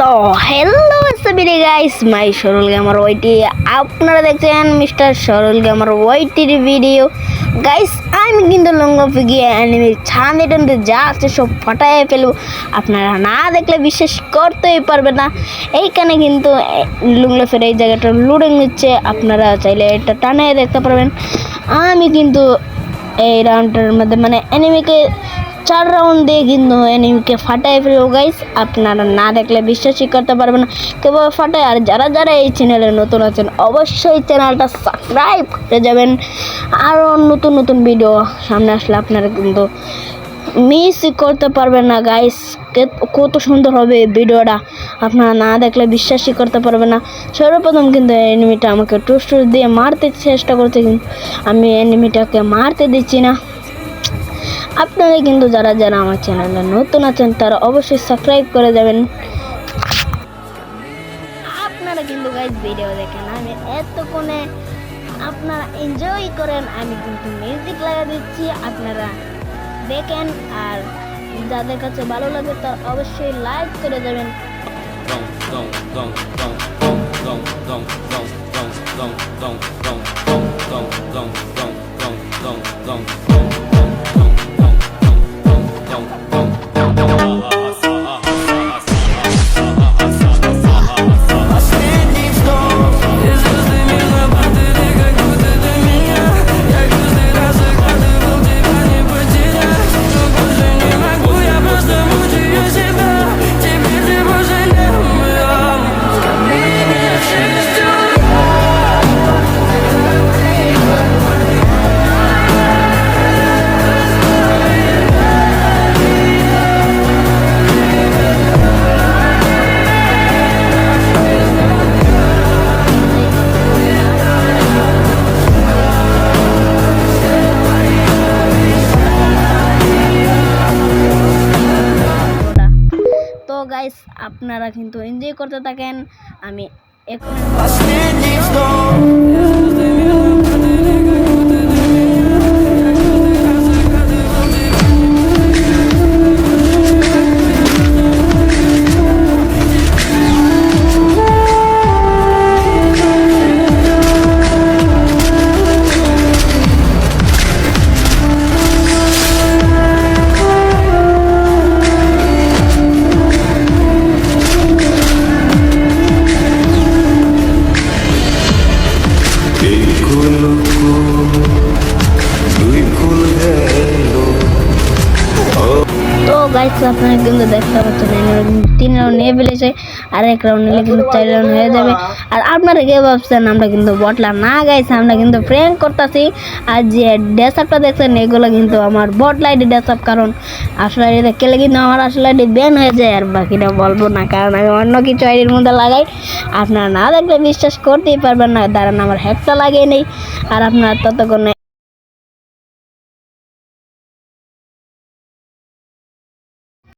তো hello Sabri guys my সরল gamer ওয়াইটি আপনারা দেখছেন মিস্টার সরল গেমার ওয়াইটির ভিডিও গাইস আমি কিন্তু লঙ্গফে গিয়ে অ্যানিমের ছান্দে টান্দে যা আছে সব ফাটায় ফেলব। আপনারা না দেখলে বিশ্বাস করতেই পারবে না। এইখানে কিন্তু লুংলফের এই জায়গাটা লুডিং নিচ্ছে আপনারা চাইলে এটা টানে দেখতে পারবেন। আমি কিন্তু এই রাউন্ডটার মধ্যে মানে এনিমিকে চার রাউন্ড দিয়ে কিন্তু এনিমিকে ফাটাই ফেলব গাইস আপনারা না দেখলে বিশ্বাসই করতে পারবেন কেবল ফাটায়। আর যারা যারা এই চ্যানেলে নতুন আছেন, অবশ্যই চ্যানেলটা সাবস্ক্রাইব করে যাবেন। আরও নতুন নতুন ভিডিও সামনে আসলে আপনারা কিন্তু মিস করতে পারবেন না গাইস কত সুন্দর হবে ভিডিওটা আপনারা না দেখলে বিশ্বাসই করতে পারবেন না। সর্বপ্রথম কিন্তু এনিমিটা আমাকে টুস টুস দিয়ে মারতে চেষ্টা করছে কিন্তু আমি এনিমিটাকে মারতে দিচ্ছি না। আপনারা কিন্তু যারা যারা আমার চ্যানেলে নতুন আছেন তারা অবশ্যই সাবস্ক্রাইব করে যাবেন আপনারা কিন্তু গাইজ ভিডিও দেখেন আমি এতক্ষণে আপনারা এনজয় করেন আমি কিন্তু মিউজিক লাগা দিচ্ছি আপনারা দেখেন আর যাদের কাছে ভালো লাগে তারা অবশ্যই লাইক করে যাবেন Dong dong dong dong dong dong dong dong dong dong dong dong dong dong dong dong dong আপনারা কিন্তু এনজয় করতে থাকেন। আমি এখন কুলকু গাইস আপনারা কিন্তু দেখতে পাচ্ছেন তিন রাউন্ড নিয়ে ফেলেছে, আর এক রাউন্ড নিলে কিন্তু চার রাউন্ড হয়ে যাবে। আর আপনারা কে ভাবছেন, আমরা কিন্তু বটলা না গাইছে আমরা কিন্তু প্র্যাঙ্ক করতেছি। আর যে ড্রেসআপটা দেখছেন, এগুলো কিন্তু আমার বট লাইটে ড্রেসআপ কারণ আসলে আইডি দেখলে কিন্তু আমার আসলে আইডি ব্যান হয়ে যায়, আর বাকিটা বলব না, কারণ আমি অন্য কিছু আইডির মধ্যে লাগাই। আপনারা না দেখলে বিশ্বাস করতেই পারবেন না, দাঁড়ান, আমার হ্যাকটা লাগিয়ে নেই। আর আপনারা ততক্ষণে